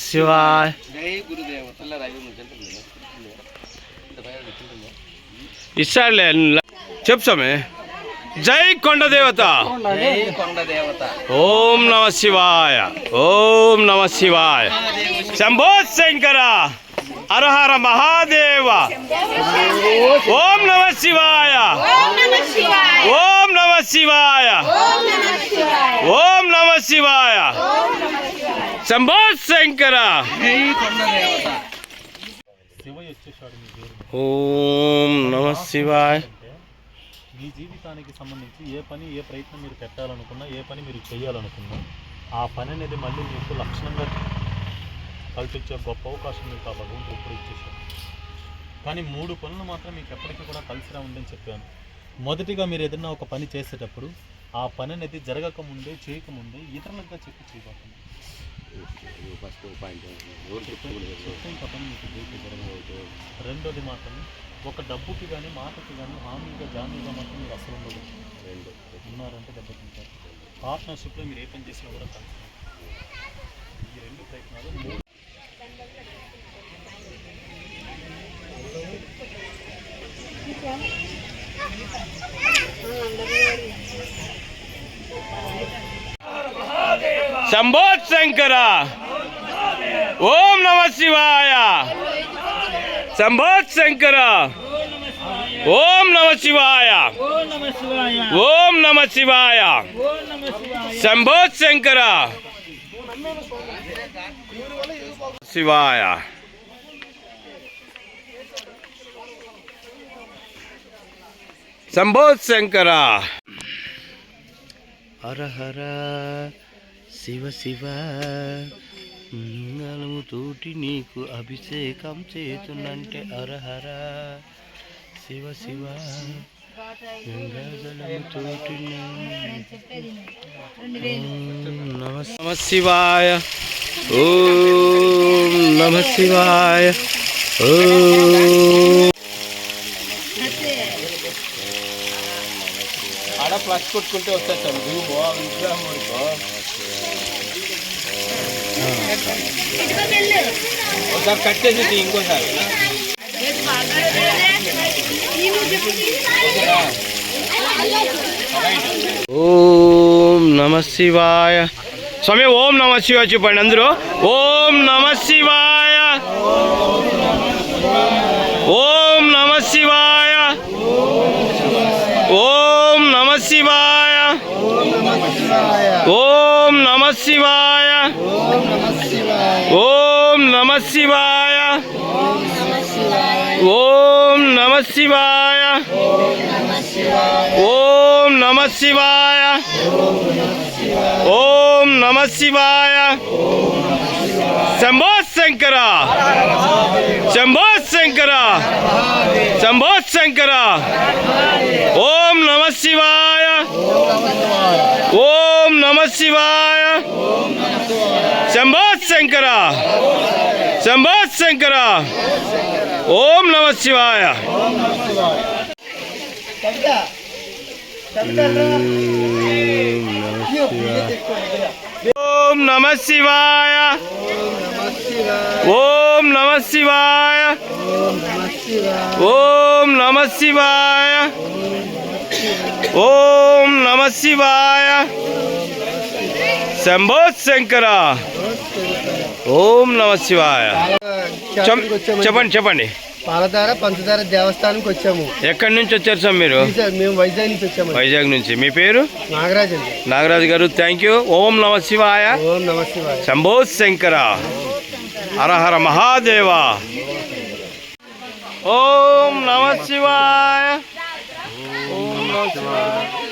శివాయ జై గురుదేవ ఇస్తాడులే చెప్పు స్వామి జై కొండ దేవత జై కొండ దేవత ఓం నమ శివాయ ఓం నమ శివాయ శంభో శంకర హరహర మహాదేవ ఓం నమ శివాయ ఓం నమ శివాయ ఓం నమ శివాయ శంభో శంకర మీ పేరు ఓం నమ శివాయ్. అంటే మీ జీవితానికి సంబంధించి ఏ పని ఏ ప్రయత్నం మీరు పెట్టాలనుకున్నా ఏ పని మీరు చేయాలనుకున్నా ఆ పని అనేది మళ్ళీ మీకు లక్షణంగా కల్పించే గొప్ప అవకాశం మీకు ఆ భగవంతుడు ఇప్పుడు ఇచ్చేసాడు కానీ మూడు పనులు మాత్రం మీకు ఎప్పటికీ కూడా కలిసిరా ఉందని చెప్పాను. మొదటిగా మీరు ఏదైనా ఒక పని చేసేటప్పుడు ఆ పని అనేది జరగక ముందే చేయకముందే ఇతరులకు చెప్పి చేయబోతుంది జరగదు రెండోది మాత్రం ఒక డబ్బుకి కానీ మాటకి కానీ హామీగా జామీగా మాత్రం మీరు అసలు ఉండదు. రెండు. ఉన్నారంటే దెబ్బతింటారు. పార్ట్నర్షిప్లో మీరు ఏ పని చేసినా కూడా కలిసి. ఈ రెండు ప్రయత్నాలు మూడు శంభో శంకర ఓం నమ శివాయ శంభో శంకర ఓం నమ శివాయ ఓం నమ శివాయ శంభో శంకర శివాయ శంభో శంకర హర హర శివ శివ తోటి నీకు అభిషేకం చేతునంటే అరహర. శివ శివ తోటి నమ శివాయ ఓం నమ శివాయ ఆడ ప్లస్ కొట్టుకుంటే వచ్చేస్తాను నువ్వు విగ్రహం దాన్ని ఒకసారి కట్టేసి ఇంకోసారి. ఓం నమ శివాయ. స్వామి ఓం నమ శివాయ చెప్పండి అందరూ. ఓం నమ శివాయ. ఓం నమ శివాయ. ఓం నమ శివాయ. ఓం నమ శివాయ. ఓం నమ శివాయ ఓం నమ శివాయ ఓం నమ శివాయ ఓం నమ శివాయ శంభో శంకర శంభో శంకర శంభో శంకర ఓం నమ శివాయ ఓం నమ శివాయ శంభో శంకర శంభో శంకర ఓం నమ శివాయ ఓం నమ శివాయ ఓం నమ శివాయ ఓం నమ శివాయ ఓం నమ శివాయ శంభో శంకర. ఓం నమ శివాయ. చెప్- చెప్పండి చెప్పండి. పాలధార పంచదార దేవస్థానంకి వచ్చాము. ఎక్కడి నుంచి వచ్చారు సార్ మీరు? మేము వైజాగ్ నుంచి వచ్చాము. వైజాగ్ నుంచి. మీ పేరు? నాగరాజ్ అండి. నాగరాజు గారు థ్యాంక్ యూ ఓం నమ శివాయ. ఓం నమ శివాయ. శంభో శంకర. హర హర మహాదేవ. ఓం నమ శివాయ. ఓం నమ శివాయ.